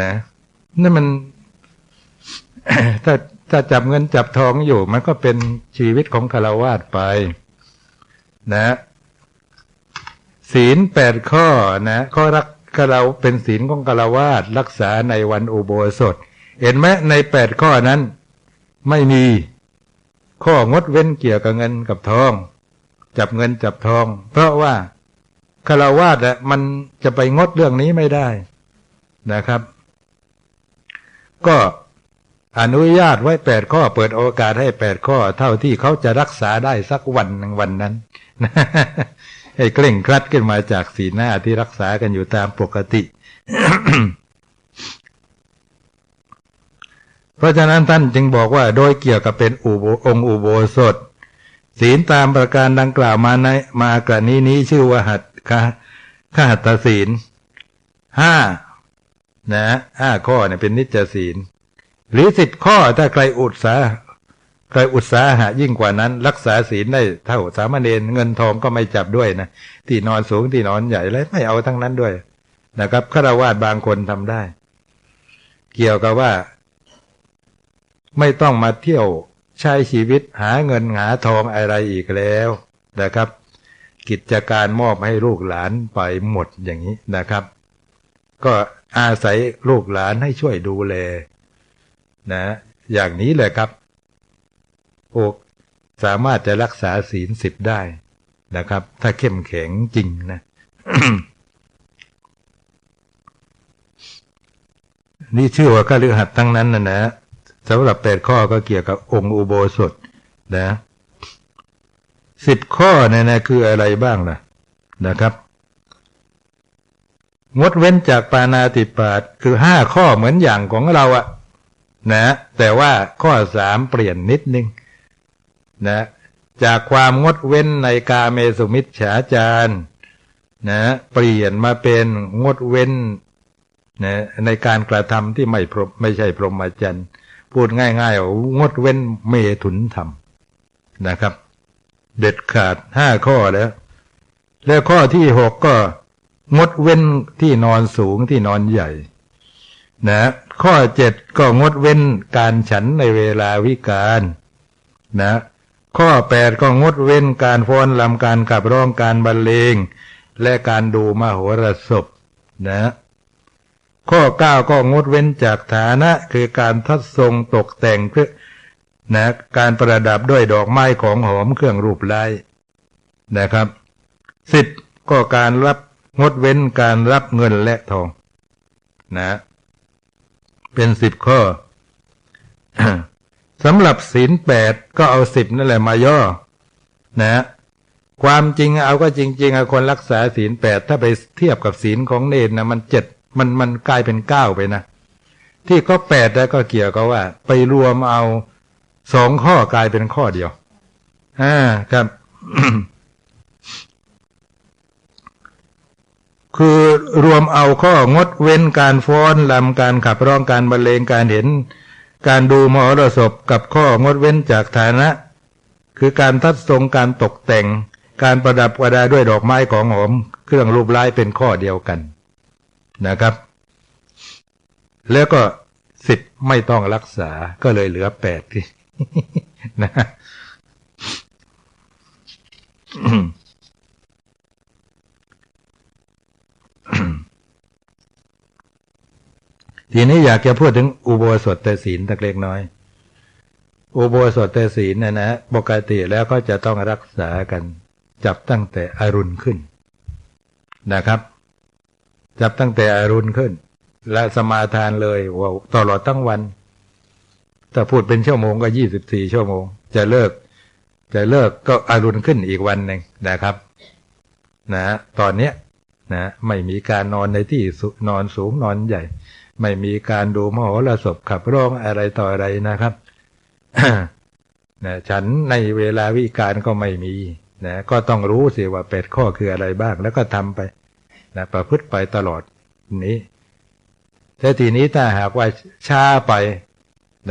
นะนั่นมัน ถ้าถ้าจับเงินจับทองอยู่ มันก็เป็นชีวิตของคารวาสไป นะ ศีลแปดข้อนะข้อรักเราเป็นศีลของคารวาสรักษาในวันอุโบสถ เห็นไหมในแปดข้อนั้น ไม่มีข้องดเว้นเกี่ยวกับเงินกับทอง จับเงินจับทอง เพราะว่าคารวาสอะมันจะไปงดเรื่องนี้ไม่ได้นะครับ ก็อนุญาตไว้แปดข้อ เปิดโอกาสให้แปดข้อ เท่าที่เขาจะรักษาได้สักวันหนึ่งวันนั้นให้เกล่งครัดขึ้นมาจากสีหน้าที่รักษากันอยู่ตามปกติ เพราะฉะนั้นท่านจึงบอกว่าโดยเกี่ยวกับเป็นอุโบองค์อุโบสถ ศีลตามประการดังกล่าวมาในมากรณีนี้ชื่อว่าหัตคขหัตศีลห้า นะห้าข้อเนี่ยเป็นนิจศีล หรือสิบข้อถ้าใครอุตสาใครอุตสาหะยิ่งกว่านั้น รักษาศีลได้เท่าสามเณรเงินทองก็ไม่จับด้วยนะที่นอนสูงที่นอนใหญ่อะไรไม่เอาทั้งนั้นด้วยนะครับฆราวาสบางคนทำได้ เกี่ยวกับว่า ไม่ต้องมาเที่ยวใช้ชีวิตหาเงินหาทองอะไรอีกแล้วนะครับ กิจการมอบให้ลูกหลานไปหมดอย่างนี้นะครับ ก็ อาศัยลูกหลานให้ช่วยดูแลนะ อย่างนี้เลยครับโอกสามารถจะรักษาศีลสิบได้นะครับ ถ้าเข้มแข็งจริงนะ นี่ชื่อว่าก็ฤหัสทั้งนั้นนะนะสำหรับแปดข้อก็เกี่ยวกับองค์อุโบสถนะสิบข้อเนี่ยนะคืออะไรบ้างล่ะนะครับ งดเว้นจากปานาติปาตคือห้าข้อเหมือนอย่างของเราอะนะ แต่ว่าข้อสามเปลี่ยนนิดนึงนะ จากความงดเว้นในกาเมสุมิชฉาจารนะ เปลี่ยนมาเป็นงดเว้นนะในการกระทำที่ไม่พรไม่ใช่พรหมจรรย์พูดง่ายๆว่างดเว้นเมถุนธรรมนะครับ เด็ดขาดห้าข้อแล้ว แล้วข้อที่หกก็ งดเว้นที่นอนสูงที่นอนใหญ่ นะ ข้อเจ็ดก็งดเว้นการฉันในเวลาวิกาลนะ ข้อแปดก็งดเว้นการฟ้อนลำการขับร้องการบรรเลง และการดูมโหรสพ นะ ข้อเก้าก็งดเว้นจากฐานะคือการทัดทรงตกแต่งเพื่อนะการประดับด้วยดอกไม้ของหอมเครื่องรูปไล้นะครับสิบก็การรับ งดเว้นการรับเงินและทอง นะ เป็นสิบข้อสำหรับศีลแปดก็เอาสิบนั่นแหละมาย่อ นะ ความจริงเอาก็จริงๆคนรักษาศีลแปดถ้าไปเทียบกับศีลของเนรนะมันเจ็ดมันมันกลายเป็นเก้าไปนะ ที่ก็แปดแล้วก็เกี่ยวกับว่า ไปรวมเอาสองข้อกลายเป็นข้อเดียวอ่าครับ คือรวมเอาข้องดเว้นการฟ้อนลำการขับร้องการบรรเลงการเห็น การดูมหรสพกับข้องดเว้นจากฐานะ คือการทัดทรงการตกแต่ง การประดับประดาด้วยดอกไม้ของหอม เครื่องรูปไล้เป็นข้อเดียวกันนะครับ แล้วก็สิทธิ์ไม่ต้องรักษาก็เลยเหลือแปดที่นะ ทีนี้อยากจะพูดถึงอุโบสถแต่ศีลตะเล็กน้อย อุโบสถแต่ศีลนะนะปกติแล้วก็จะต้องรักษากัน จับตั้งแต่อรุณขึ้นนะครับ จับตั้งแต่อรุณขึ้น และสมาทานเลยว่าตลอดทั้งวันถ้าพูดเป็นชั่วโมงก็ยี่สิบสี่ชั่วโมง จะเลิก จะเลิกก็อรุณขึ้นอีกวันหนึ่งนะครับ นะตอนเนี้ยนะไม่มีการนอนในที่นอนสูงนอนใหญ่ ไม่มีการดูมโหรสพขับร้องอะไรต่ออะไรนะครับนะฉันในเวลาวิการก็ไม่มีนะก็ต้องรู้สิว่าเป็ดข้อคืออะไรบ้าง แล้วก็ทำไปนะประพฤติไปตลอดนี้แต่ทีนี้ถ้าหากว่าช้าไป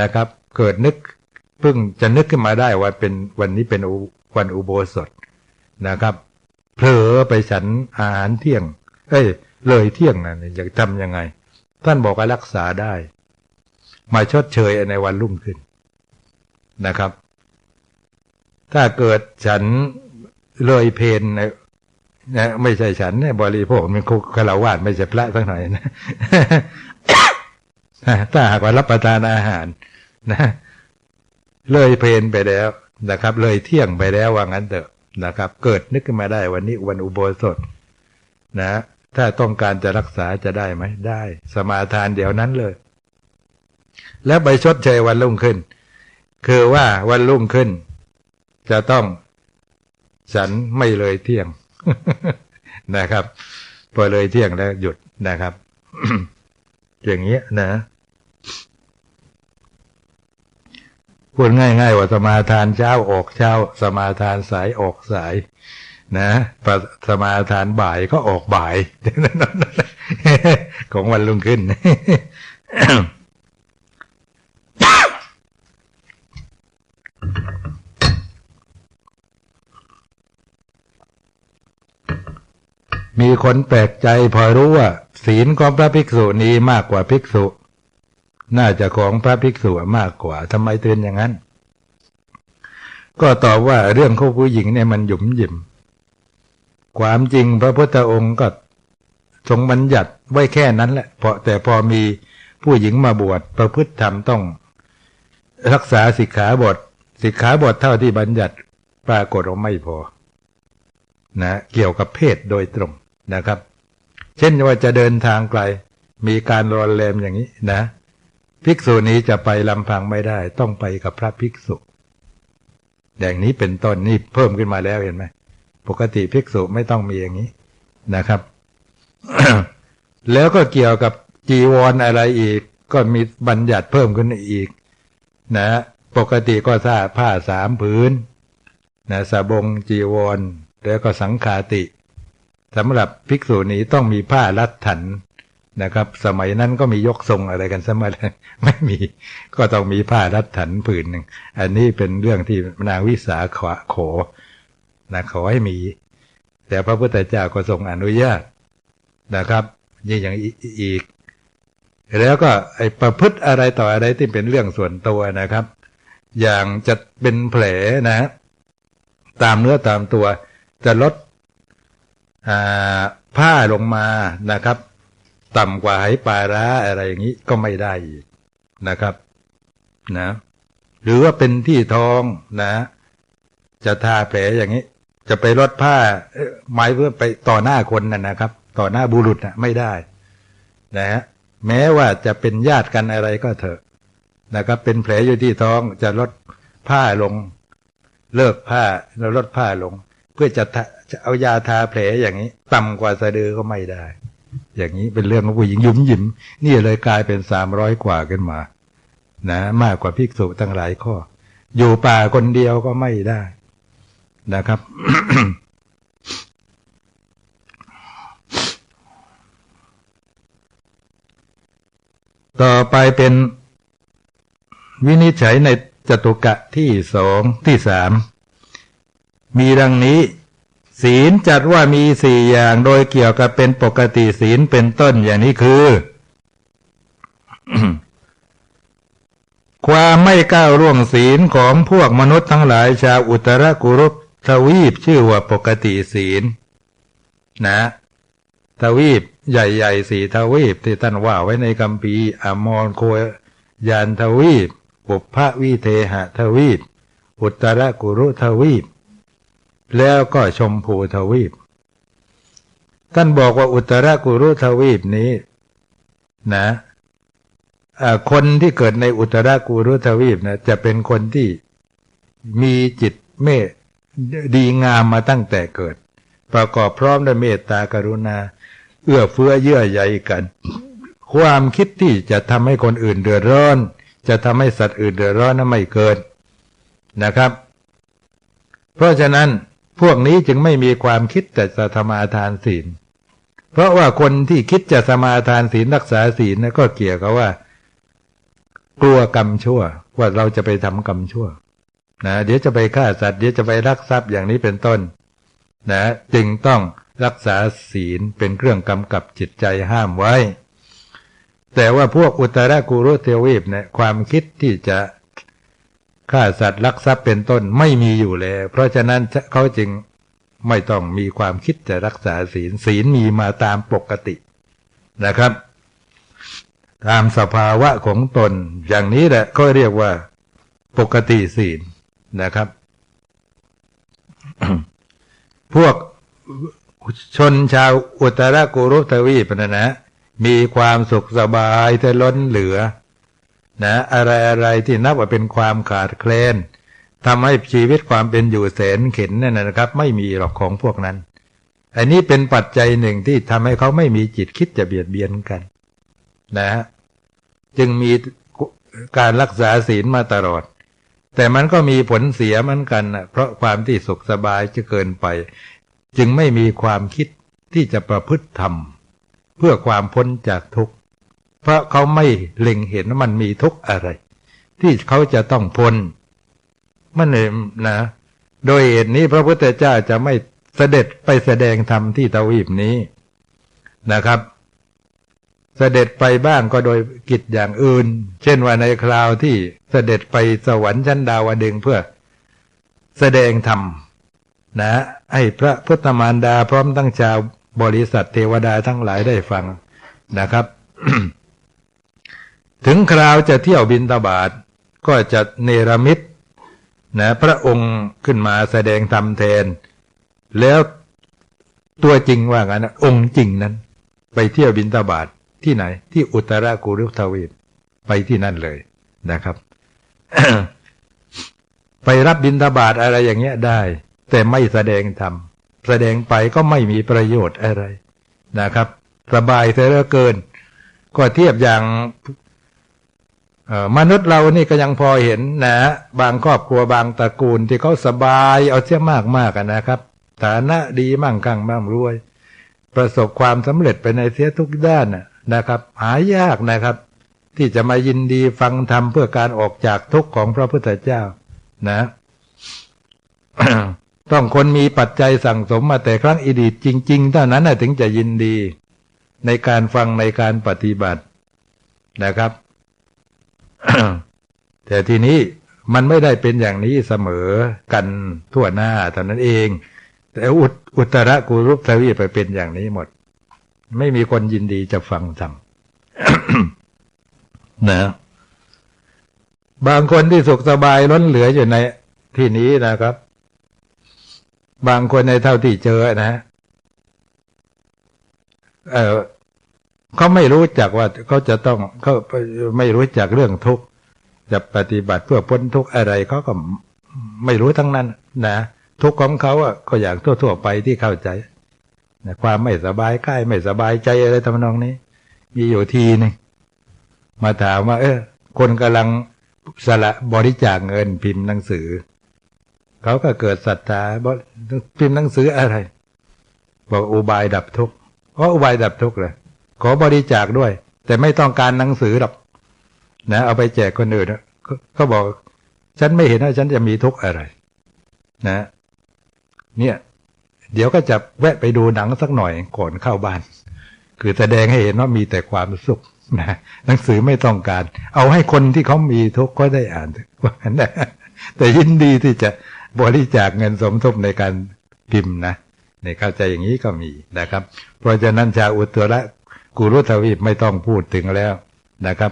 นะครับ เกิดนึกเพิ่งจะนึกขึ้นมาได้ว่าเป็นวันนี้เป็นวันอุโบสถนะครับเผลอไปฉันอาหารเที่ยง เอ้ย เลยเที่ยงนะ่ะอยากทำยังไง ท่านบอกว่ารักษาได้ มาชดเชยในวันรุ่งขึ้นนะครับ ถ้าเกิดฉันเลยเพนนะไม่ใช่ฉันเนี่ยบริโภคมันคุกคารวาสไม่ใช่พระสักหน่อยนะถ้าหากว่ารับประทานอาหารนะ เลยเพนไปแล้วนะครับ เลยเที่ยงไปแล้วว่างั้นเถอะนะครับ เกิดนึกขึ้นมาได้วันนี้วันอุโบสถ นะ ถ้าต้องการจะรักษาจะได้ไหมได้ สมาทานเดี๋ยวนั้นเลย แล้วใบชดเชยวันรุ่งขึ้น คือว่าวันรุ่งขึ้น จะต้องฉันไม่เลยเที่ยงนะครับ พอเลยเที่ยงแล้วหยุดนะครับ อย่างเงี้ยนะพูดง่ายๆว่าสมาทานเช้าออกเช้า สมาทานสายออกสาย นะสมาทานบ่ายก็ออกบ่ายของวันรุ่งขึ้นมีคนแปลกใจพอรู้ว่า ศีลของพระภิกษุนี้มากกว่าภิกษุ น่าจะของพระภิกษุมากกว่าทำไมเตือนอย่างนั้น ก็ตอบว่าเรื่องของผู้หญิงเนี่ยมันหยุมหยิม ความจริงพระพุทธองค์ก็ทรงบัญญัติไว้แค่นั้นแหละเพราะแต่พอมีผู้หญิงมาบวชประพฤติธรรมต้อง รักษาสิกขาบทสิกขาบทเท่าที่บัญญัติปรากฏว่าไม่พอ นะ เกี่ยวกับเพศโดยตรงนะครับ เช่นว่าจะเดินทางไกล มีการรอนแรมอย่างนี้นะ ภิกษุนี้จะไปลำพังไม่ได้ ต้องไปกับพระภิกษุ อย่างนี้เป็นต้นนี่เพิ่มขึ้นมาแล้วเห็นไหม ปกติภิกษุไม่ต้องมีอย่างนี้นะครับ แล้วก็เกี่ยวกับจีวรออะไรอีก ก็มีบัญญัติเพิ่มขึ้นอีก นะ ปกติก็ทราผ้าสามผืนนะสบงจีวร แล้วก็สังขาติสำหรับภิกษุนี้ต้องมีผ้ารัดถันนะครับ สมัยนั้นก็มียกทรงอะไรกันสมัยไม่มี ก็ต้องมีผ้ารัดถันผืนหนึ่งอันนี้เป็นเรื่องที่นางวิสาขะข นะขอให้มี แต่พระพุทธเจ้าก็ทรงอนุญาตนะครับนี่อย่างอีก แล้วก็ไอ้ประพฤติอะไรต่ออะไรที่เป็นเรื่องส่วนตัวนะครับ อย่างจะเป็นแผลนะ ตามเนื้อตามตัว จะลดผ้าลงมานะครับ ต่ำกว่าไหปลาร้าอะไรอย่างนี้ก็ไม่ได้อีกนะครับนะหรือว่าเป็นที่ท้องนะ จะทาแผลอย่างนี้ จะไปลดผ้าไม้เพื่อไปต่อหน้าคนน่ะนะครับ ต่อหน้าบุรุษนะไม่ได้นะฮะแม้ว่าจะเป็นญาติกันอะไรก็เถอะนะครับ เป็นแผลอยู่ที่ท้องจะลดผ้าลง เลิกผ้าแล้วลดผ้าลง เพื่อจะจะเอายาทาแผลอย่างนี้ ต่ำกว่าสะดือก็ไม่ได้ อย่างนี้เป็นเรื่องของผู้หญิงยุ่มยิ้มนี่เลยกลายเป็นสามร้อยกว่าขึ้นมา นะ มากกว่าภิกษุตั้งหลายข้อ อยู่ป่าคนเดียวก็ไม่ได้ นะครับ ต่อไปเป็นวินิจฉัยในจตุกะที่สองที่สามมีดังนี้ ศีลจัดว่ามีสี่อย่างโดยเกี่ยวกับเป็นปกติศีลเป็นต้นอย่างนี้คือ ความไม่ก้าวร่วงศีลของพวกมนุษย์ทั้งหลายชาวอุตรกุรุ ทวีปชื่อว่าปกติศีล นะทวีปใหญ่ๆสี่ทวีปที่ท่านว่าไว้ในคำพีอมรโคยานทวีปปุพพวิเทหทวีป อุตรกุรุทวีป แล้วก็ชมพูทวีป ท่านบอกว่าอุตรกุรุทวีปนี้ นะคนที่เกิดในอุตรกุรุทวีปนะจะเป็นคนที่มีจิตเมต ดีงามมาตั้งแต่เกิด ประกอบพร้อมด้วยเมตตากรุณา เอื้อเฟื้อเยื่อใยกัน ความคิดที่จะทำให้คนอื่นเดือดร้อน จะทำให้สัตว์อื่นเดือดร้อนนั้นไม่เกิดนะครับ เพราะฉะนั้นพวกนี้จึงไม่มีความคิดแต่จะสมาทานศีล เพราะว่าคนที่คิดจะสมาทานศีลรักษาศีลนะก็เกี่ยวกับว่า กลัวกรรมชั่วว่าเราจะไปทำกรรมชั่ว นะเดี๋ยวจะไปฆ่าสัตว์เดี๋ยวจะไปรักทรัพย์อย่างนี้เป็นต้นนะจึงต้องรักษาศีลเป็นเครื่องกำกับจิตใจห้ามไว้ แต่ว่าพวกอุตรากุรุเทวีปเนี่ยความคิดที่จะฆ่าสัตว์ลักทรัพย์เป็นต้นไม่มีอยู่แล้ว เพราะฉะนั้นเขาจึงไม่ต้องมีความคิดจะรักษาศีลศีลมีมาตามปกตินะครับ ตามสภาวะของตนอย่างนี้แหละก็เรียกว่าปกติศีล นะครับ พวกชนชาวอุตรากุรุทวีปนะนะ มีความสุขสบายแต่ล้นเหลือ นะ อะไรอะไรที่นับว่าเป็นความขาดแคลนทำให้ชีวิตความเป็นอยู่แสนเข็นนั่นนะครับ ไม่มีหรอกของพวกนั้น อันนี้เป็นปัจจัยหนึ่งที่ทำให้เขาไม่มีจิตคิดจะเบียดเบียนกัน นะ จึงมีการรักษาศีลมาตลอด แต่มันก็มีผลเสียเหมือนกันนะเพราะความที่สุขสบายจะเกินไป จึงไม่มีความคิดที่จะประพฤติธรรม เพื่อความพ้นจากทุกข์ เพราะเขาไม่เล็งเห็นว่ามันมีทุกข์อะไร ที่เขาจะต้องพ้นมันเองนะ โดยเหตุนี้พระพุทธเจ้าจะไม่เสด็จไปแสดงธรรมที่ตวีปนี้นะครับ เสด็จไปบ้างก็โดยกิจอย่างอื่น เช่นว่าในคราวที่เสด็จไปสวรรค์ชั้นดาวดึงเพื่อ แสดงธรรมนะให้พระพุทธมารดาพร้อมตั้งชาวบริษัทเทวดาทั้งหลายได้ฟังนะครับ ถึงคราวจะเที่ยวบินตบาทก็จะเนรมิตนะพระองค์ขึ้นมาแสดงธรรมแทน แล้วตัวจริงว่างั้นองค์จริงนั้น ไปเที่ยวบินตาบาท ที่ไหน ที่อุตรากุรุทวีปไปที่นั่นเลยนะครับ ไปรับบินตาบาทอะไรอย่างเงี้ยได้ แต่ไม่แสดงธรรมแสดงไปก็ไม่มีประโยชน์อะไรนะครับ สบายเสียเหลือเกิน ก็เทียบอย่างมนุษย์เรานี่ก็ยังพอเห็นนะ บางครอบครัวบางตระกูลที่เขาสบายเอาเสียมากมากนะครับ ฐานะดีมั่งคั่งมั่งรวย ประสบความสำเร็จไปในเสียทุกด้านนะ นะครับ หายากนะครับ ที่จะมายินดีฟังธรรมเพื่อการออกจากทุกข์ของพระพุทธเจ้า นะต้องคนมีปัจจัยสั่งสมมาแต่ครั้งอดีตจริง ๆ เท่านั้นถึงจะยินดี ในการฟังในการปฏิบัตินะครับ แต่ทีนี้มันไม่ได้เป็นอย่างนี้เสมอกันทั่วหน้าเท่านั้นเอง แต่อุตอุตระกุรุปทวีไปเป็นอย่างนี้หมด ไม่มีคนยินดีจะฟังธรรมนะบางคนที่สุขสบายล้นเหลืออยู่ในที่นี้นะครับ บางคนในเท่าที่เจอนะ เออเขาไม่รู้จักว่าเขาจะต้องเขาไม่รู้จักเรื่องทุกข์จะปฏิบัติเพื่อพ้นทุกข์อะไรเขาก็ไม่รู้ทั้งนั้น นะทุกข์ของเขาอะก็อย่างทั่วๆไปที่เข้าใจ ความไม่สบายกายไม่สบายใจอะไรทำนองนี้ มีอยู่ทีนึงมาถามว่า เออ คนกำลังสละบริจาคเงินพิมพ์หนังสือ เขาก็เกิดศรัทธาบพิมพ์หนังสืออะไร บอกอุบายดับทุกข์เพราะอุบายดับทุกข์เลยขอบริจาคด้วย แต่ไม่ต้องการหนังสือหรอกนะ เอาไปแจกคนอื่นเขาบอก ฉันไม่เห็นว่าฉันจะมีทุกข์อะไร นะ เนี่ย เดี๋ยวก็จะแวะไปดูหนังสักหน่อยก่อนเข้าบ้าน คือแสดงให้เห็นว่ามีแต่ความสุขนะหนังสือไม่ต้องการ เอาให้คนที่เขามีทุกข์ก็ได้อ่านว่านั้นแต่ยินดีที่จะบริจาคเงินสมทบในการพิมพ์นะในเข้าใจอย่างนี้ก็มีนะครับ เพราะฉะนั้นชาวอุตระกุรุทวีปไม่ต้องพูดถึงแล้วนะครับ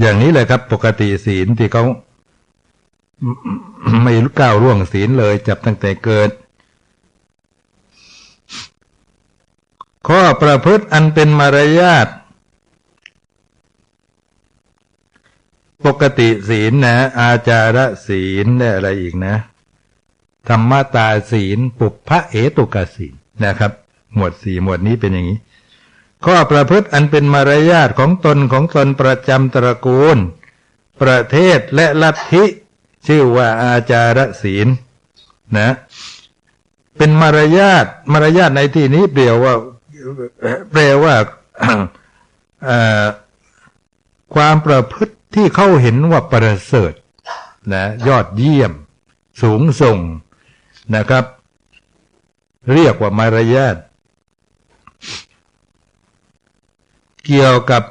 อย่างนี้เลยครับปกติศีลที่เขา ไม่ก้าวร่วงศีลเลย จับตั้งแต่เกิด ข้อประพฤติอันเป็นมารยาทปกติศีลนะ อาจารศีลได้อะไรอีกนะ ธรรมตาศีล ปุพพะเอตุกศีลนะครับ หมวดสี่หมวดนี้เป็นอย่างนี้ ข้อประพฤติอันเป็นมารยาทของตนของตนประจำตระกูล ประเทศและลัทธิ ชื่อว่าอาจารศีลนะ เป็นมารยาทมารยาทในที่นี้เปรียวว่าแปลว่าความประพฤติที่เขาเห็นว่าประเสริฐนะยอดเยี่ยม สูงส่งนะครับ เรียกว่ามารยาทเกี่ยวกับ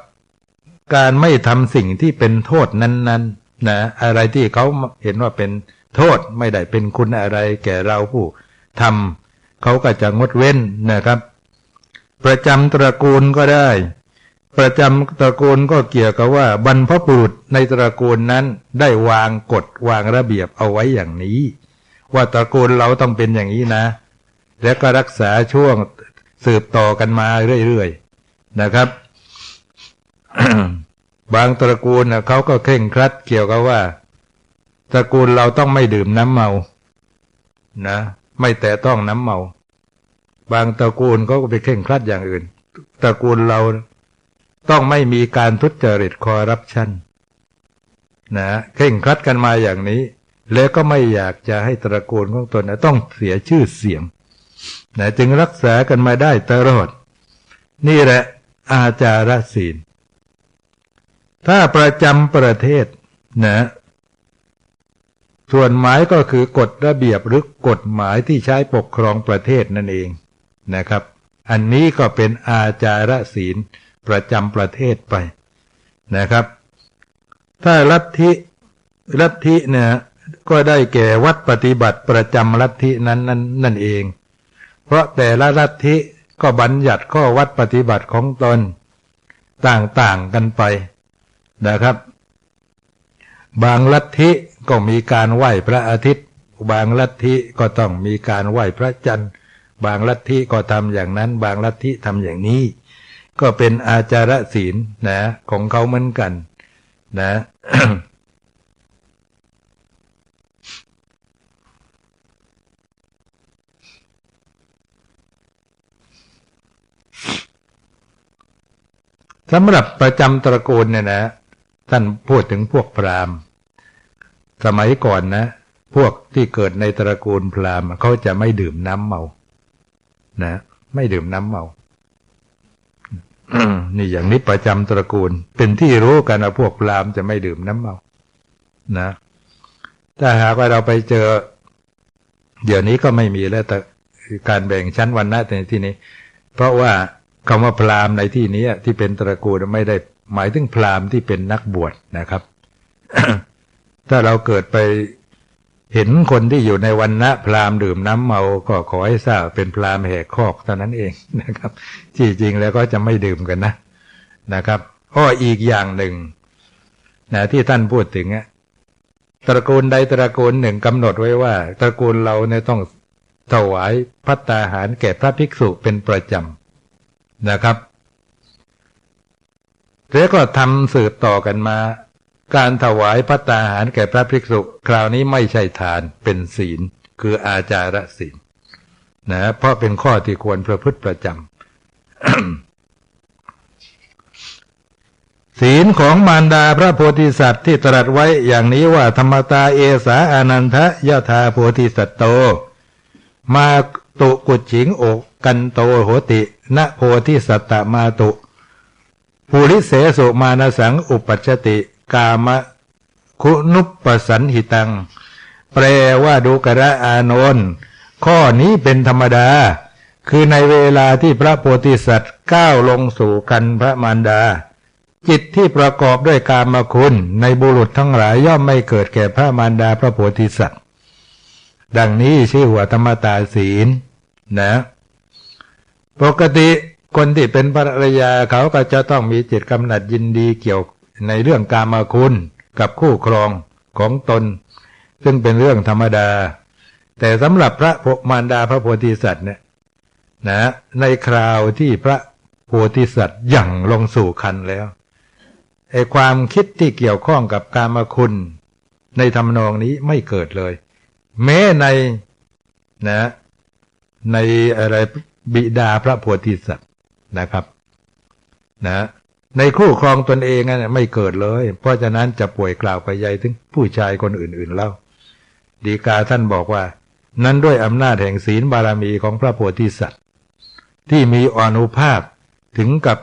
การไม่ทำสิ่งที่เป็นโทษนั้น ๆ นะอะไรที่เขาเห็นว่าเป็นโทษไม่ได้เป็นคุณอะไรแก่เราผู้ทำเขาก็จะงดเว้นนะครับ ประจำตระกูลก็ได้ ประจำตระกูลก็เกี่ยวกับว่า บรรพบุรุษในตระกูลนั้นได้วางกฎวางระเบียบเอาไว้อย่างนี้ ว่าตระกูลเราต้องเป็นอย่างนี้นะ และก็รักษาช่วงสืบต่อกันมาเรื่อยๆนะครับ บางตระกูลเขาก็เคร่งครัดเกี่ยวกับว่า ตระกูลเราต้องไม่ดื่มน้ำเมา นะ ไม่แต่ต้องน้ำเมา บางตระกูลเขาก็ไปเคร่งครัดอย่างอื่น ตระกูลเราต้องไม่มีการทุจริตคอร์รัปชันนะเคร่งครัดกันมาอย่างนี้ แล้วก็ไม่อยากจะให้ตระกูลของตนนะต้องเสียชื่อเสียงนะจึงรักษากันมาได้ตลอด นี่แหละอาจารศีล ถ้าประจำประเทศนะ ส่วนหมายก็คือกฎระเบียบหรือกฎหมายที่ใช้ปกครองประเทศนั่นเองนะครับ อันนี้ก็เป็นอาจารศีลประจำประเทศไปนะครับ ถ้าลัทธิลัทธิเนี่ยก็ได้แก่วัดปฏิบัติประจำลัทธินั้นนั่นนั่นเอง เพราะแต่ละลัทธิก็บัญญัติข้อวัดปฏิบัติของตนต่างๆกันไป นะครับ บางลัทธิก็มีการไหว้พระอาทิตย์ บางลัทธิก็ต้องมีการไหว้พระจันทร์ บางลัทธิก็ทำอย่างนั้น บางลัทธิทำอย่างนี้ ก็เป็นอาจารศีลนะ ของเขาเหมือนกันนะสำหรับประจำตระกูลเนี่ยนะ ท่านพูดถึงพวกพราหมณ์ สมัยก่อนนะ พวกที่เกิดในตระกูลพราหมณ์เขาจะไม่ดื่มน้ำเมา นะ ไม่ดื่มน้ำเมานี่อย่างนี้ประจำตระกูล เป็นที่รู้กันว่าพวกพราหมณ์จะไม่ดื่มน้ำเมา นะถ้าหากว่าเราไปเจอ เดี๋ยวนี้ก็ไม่มีแล้วแต่การแบ่งชั้นวันนะในที่นี้ เพราะว่าคำว่าพราหมณ์ในที่นี้ที่เป็นตระกูลไม่ได้ หมายถึงพราหมณ์ที่เป็นนักบวชนะครับ ถ้าเราเกิดไปเห็นคนที่อยู่ในวันณะพราหมณ์ดื่มน้ำเมาก็ขอให้ทราบเป็นพราหมณ์แหกคอกเท่านั้นเองนะครับ ที่จริงแล้วก็จะไม่ดื่มกันนะนะครับอ้ออีกอย่างหนึ่งนะที่ท่านพูดถึงอะตระกูลใดตระกูลหนึ่งกำหนดไว้ว่า ตระกูลเราเนี่ยต้องถวายพัตตาหารแก่พระภิกษุเป็นประจำนะครับ แล้วก็ทำสืบต่อกันมา การถวายพระตาหารแก่พระภิกษุ คราวนี้ไม่ใช่ทานเป็นศีล คืออาจารศีลนะเพราะเป็นข้อที่ควรประพฤติประจำศีลของมารดาพระโพธิสัตว์ที่ตรัสไว้อย่างนี้ว่าธรรมตาเอสาอานันทะยะธาโพธิสัตโต มาตุกุจิงอกกันโตโหติณโพธิสัตตมาตุ ภูริเสสุมานสังอุปัชติ กามะคุนุปปสันหิตัง แปลว่าดูกระอานนท์ข้อนี้เป็นธรรมดา คือในเวลาที่พระโพธิสัตว์ก้าวลงสู่กันพระมารดา จิตที่ประกอบด้วยกามคุณในบุรุษทั้งหลายย่อมไม่เกิดแก่พระมารดาพระโพธิสัตว์ ดังนี้ชื่อว่าธรรมตาศีลนะ ปกติ คนที่เป็นภรรยาเขาก็จะต้องมีจิตกำหนัดยินดีเกี่ยวในเรื่องการมาคุณกับคู่ครองของตน ซึ่งเป็นเรื่องธรรมดา แต่สำหรับพระโพมารดาพระโพธิสัตว์เนี่ยนะในคราวที่พระโพธิสัตว์ยั่งลงสู่คันแล้วไอความคิดที่เกี่ยวข้องกับการมาคุณ ในทำนองนี้ไม่เกิดเลย แม้ในนะในอะไรบิดาพระโพธิสัตว์ นะครับ นะในคู่ครองตนเองนะไม่เกิดเลย เพราะฉะนั้นจะป่วยกล่าวไปใหญ่ถึงผู้ชายคนอื่นๆเล่า ดีกาท่านบอกว่า นั้นด้วยอำนาจแห่งศีลบารมีของพระโพธิสัตว์ ที่มีอนุภาพถึงกับ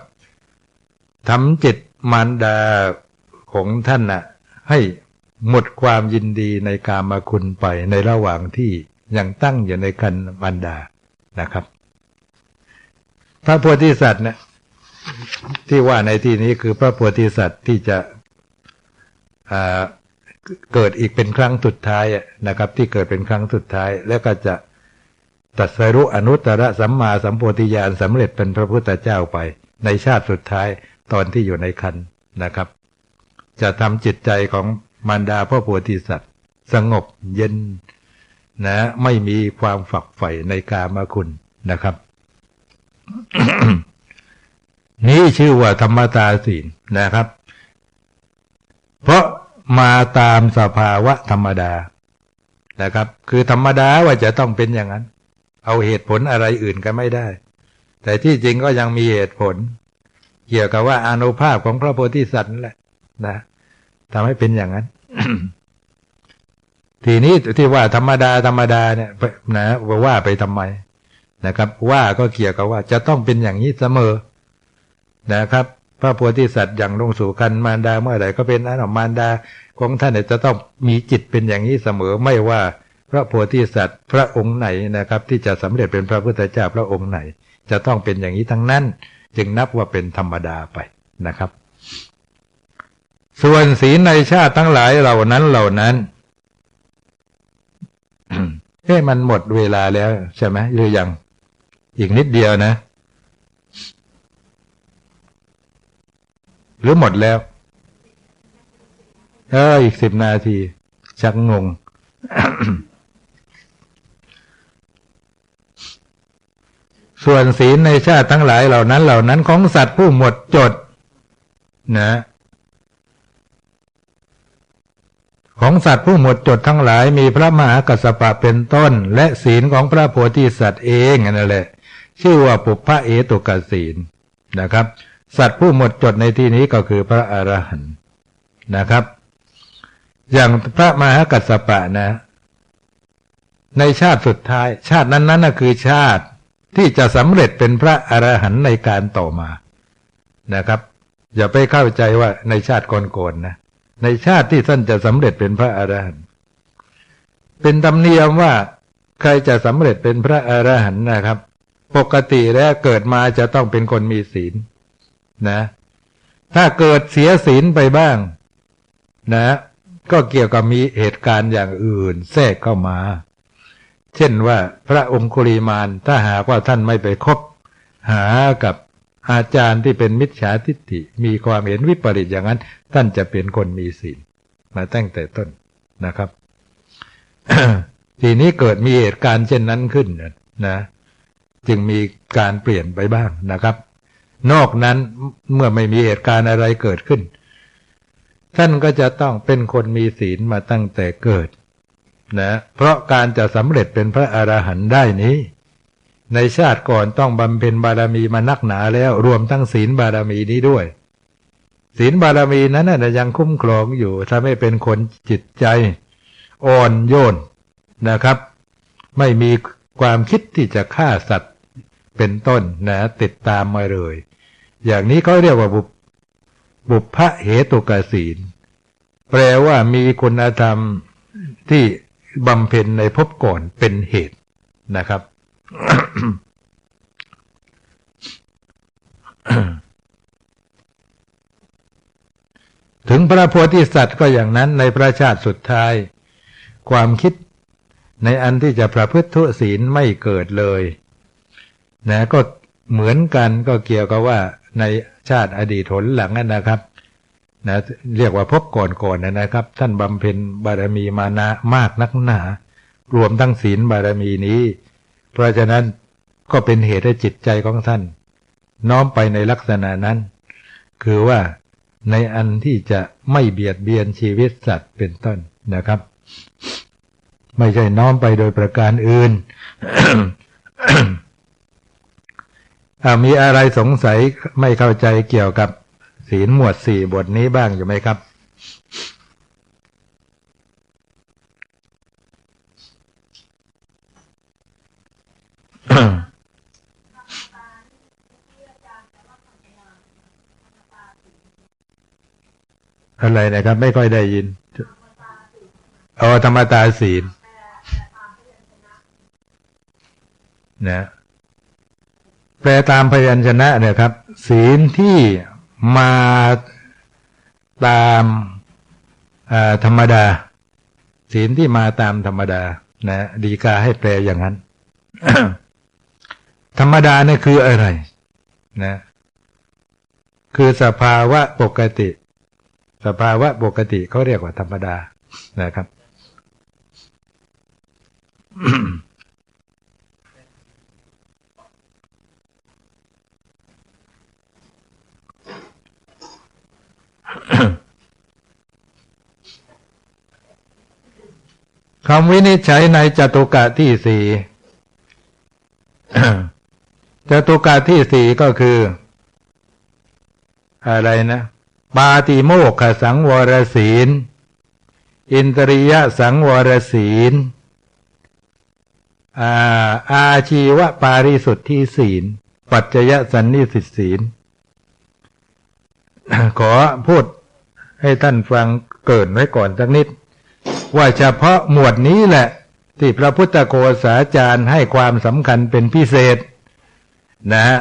ทำจิตมารดาของท่านนะ่ะ ให้หมดความยินดีในการมาคุณไปในระหว่างที่ยังตั้งอยู่ในคันมารดานะครับ พระโพธิสัตว์เนี่ยที่ว่าในที่นี้คือพระโพธิสัตว์ที่จะเกิดอีกเป็นครั้งสุดท้ายนะครับ ที่เกิดเป็นครั้งสุดท้าย แล้วก็จะตัดสรุอนุตตรสัมมาสัมโพธิญาณสำเร็จเป็นพระพุทธเจ้าไป ในชาติสุดท้ายตอนที่อยู่ในคันนะครับ จะทำจิตใจของมารดาพระโพธิสัตว์ สงบเย็นนะไม่มีความฝักใฝ่ในกามคุณนะครับ นี่ชื่อว่าธรรมตาศีลนะครับ เพราะมาตามสภาวะธรรมดานะครับ คือธรรมดาว่าจะต้องเป็นอย่างนั้น เอาเหตุผลอะไรอื่นก็ไม่ได้ แต่ที่จริงก็ยังมีเหตุผล เกี่ยวกับว่าอนุภาพของพระโพธิสัตว์นั่นแหละนะทำให้เป็นอย่างนั้นทีนี้ที่ว่าธรรมดาธรรมดาเนี่ยนะว่าไปทำไม นะครับ ว่าก็เกี่ยวกับว่าจะต้องเป็นอย่างนี้เสมอนะครับ พระโพธิสัตว์อย่างลงสู่คันมารดาเมื่อไหร่ก็เป็นอนั้นมารดาของท่านเนี่ยจะต้องมีจิตเป็นอย่างนี้เสมอไม่ว่าพระโพธิสัตว์พระองค์ไหนนะครับ ที่จะสำเร็จเป็นพระพุทธเจ้าพระองค์ไหน จะต้องเป็นอย่างนี้ทั้งนั้น จึงนับว่าเป็นธรรมดาไปนะครับ ส่วนศีลในชาติทั้งหลายเหล่านั้นเหล่านั้นเฮ้มันหมดเวลาแล้วใช่ไหมหรือยัง อีกนิดเดียวนะ หรือหมดแล้ว เอออีกสิบนาที ชักงง ส่วนศีลในชาติทั้งหลายเหล่านั้น เหล่านั้นของสัตว์ผู้หมดจด นะของสัตว์ผู้หมดจดทั้งหลายมีพระมหากัสสปะเป็นต้น และศีลของพระโพธิสัตว์เองนั่นแหละ ชื่อว่าปุพพะเอตุกศีลนะครับ สัตว์ผู้หมดจดในที่นี้ก็คือพระอรหันต์นะครับ อย่างพระมหากัสสปะนะ ในชาติสุดท้าย ชาตินั้นนั้นนะคือชาติที่จะสำเร็จเป็นพระอรหันต์ในการต่อมานะครับ อย่าไปเข้าใจว่าในชาติก่อนๆนะในชาติที่ท่านจะสำเร็จเป็นพระอรหันต์เป็นธรรมเนียมว่าใครจะสำเร็จเป็นพระอรหันต์นะครับ ปกติแล้วเกิดมาจะต้องเป็นคนมีศีลนะ ถ้าเกิดเสียศีลไปบ้าง นะ ก็เกี่ยวกับมีเหตุการณ์อย่างอื่น แทรกเข้ามา เช่นว่าพระองคุลีมานถ้าหากว่าท่านไม่ไปคบ หากับอาจารย์ที่เป็นมิจฉาทิฏฐิ มีความเห็นวิปริตอย่างนั้น ท่านจะเป็นคนมีศีลมาตั้งแต่ต้นนะครับ ทีนี้เกิดมีเหตุการณ์เช่นนั้นขึ้นนะ จึงมีการเปลี่ยนไปบ้างนะครับ นอกนั้นเมื่อไม่มีเหตุการณ์อะไรเกิดขึ้น ท่านก็จะต้องเป็นคนมีศีลมาตั้งแต่เกิดนะเพราะการจะสำเร็จเป็นพระอรหันต์ได้นี้ ในชาติก่อนต้องบำเพ็ญบารมีมานักหนาแล้วรวมทั้งศีลบารมีนี้ด้วย ศีลบารมีนั้นนะยังคุ้มครองอยู่ถ้าไม่เป็นคนจิตใจ อ่อนโยนนะครับ ไม่มีความคิดที่จะฆ่าสัตว์ เป็นต้นนะติดตามมาเลย อย่างนี้เขาเรียกว่าบุบุพเหตุกศีล แปลว่ามีคุณธรรมที่บำเพ็ญในภพก่อนเป็นเหตุนะครับ ถึงพระโพธิสัตว์ก็อย่างนั้นในพระชาติสุดท้าย ความคิดในอันที่จะประพฤติทุศีลไม่เกิดเลย นะก็เหมือนกันก็เกี่ยวกับว่าในชาติอดีตผลหลังนั้นนะครับนะเรียกว่าพบก่อนก่อนนะครับ ท่านบำเพ็ญบารมีมานะมากนักหนารวมทั้งศีลบารมีนี้ เพราะฉะนั้นก็เป็นเหตุให้จิตใจของท่าน น้อมไปในลักษณะนั้น คือว่าในอันที่จะไม่เบียดเบียนชีวิตสัตว์เป็นต้นนะครับ ไม่ใช่น้อมไปโดยประการอื่น มีอะไรสงสัยไม่เข้าใจเกี่ยวกับศีลหมวดสี่บทนี้บ้างอยู่ไหมครับ อะไรนะครับ ไม่ค่อยได้ยินเอาธรรมตาศีลนะ แปลตามพยัญชนะเนี่ยครับ ศีลที่มาตามธรรมดา ศีลที่มาตามธรรมดา นะดีกาให้แปลอย่างนั้น ธรรมดาเนี่ยคืออะไร นะ คือสภาวะปกติ สภาวะปกติเขาเรียกว่าธรรมดานะครับ คำวินิจฉัยในจตุกะที่สี่จตุกะที่สี่ก็คือ อะไรนะ ปาติโมกขสังวรศีล อินตริยสังวรศีลอาอาชีวปาริสุทธิศีล ปัจจยสันนิสิตศีล ขอพูดให้ท่านฟังเกินไว้ก่อนสักนิด ว่าเฉพาะหมวดนี้แหละ ที่พระพุทธโฆษาจารย์ให้ความสำคัญเป็นพิเศษ นะฮะ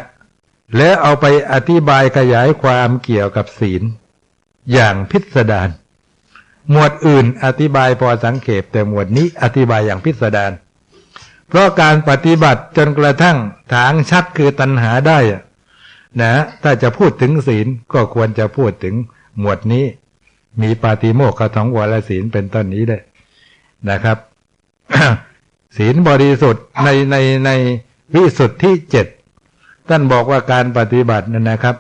และเอาไปอธิบายขยายความเกี่ยวกับศีล อย่างพิสดารหมวดอื่นอธิบายพอสังเขปแต่หมวดนี้อธิบายอย่างพิสดารเพราะการปฏิบัติจนกระทั่งถางชักคือตัณหาได้นะถ้าจะพูดถึงศีลก็ควรจะพูดถึงหมวดนี้ มีปาติโมกขทองวรศีลเป็นต้นนี้ด้นะครับ ศีลบริสุทธิ์ในในในวิสุทธิเจ็ดท่านบอกว่าการปฏิบัตินั่นนะครับ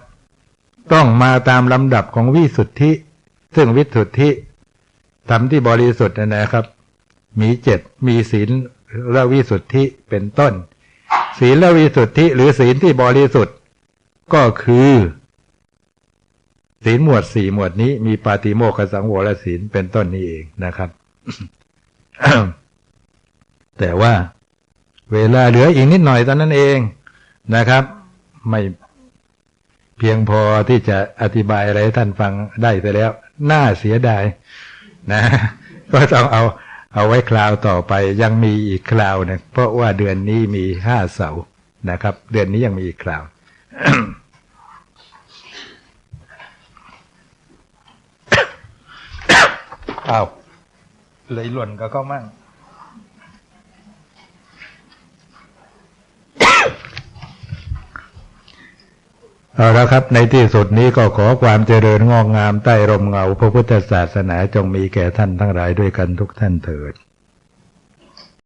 ต้องมาตามลำดับของวิสุทธิ ซึ่งวิสุทธิทำที่บริสุทธิ์นะครับ มีเจ็ดมีศีลและวิสุทธิเป็นต้น ศีลและวิสุทธิ หรือศีลที่บริสุทธิ์ ก็คือ ศีลหมวดสี่หมวดนี้มีปาติโมกขสังวรศีลเป็นต้นนี้เองนะครับ แต่ว่าเวลาเหลืออีกนิดหน่อยตอนนั้นเองนะครับ ไม่เพียงพอที่จะอธิบายอะไรท่านฟังได้ไปแล้ว น่าเสียดายนะ ก็ต้องเอาเอาไว้คราวต่อไปยังมีอีกคราวนะเพราะว่าเดือนนี้มีห้าเสาร์นะครับ เดือนนี้ยังมีอีกคราว อ้าวเลยหล่นก็เข้ามั่งเอาละครับ ในที่สุดนี้ก็ขอความเจริญงอกงามใต้ร่มเงาพระพุทธศาสนาจงมีแก่ท่านทั้งหลายด้วยกันทุกท่านเถิด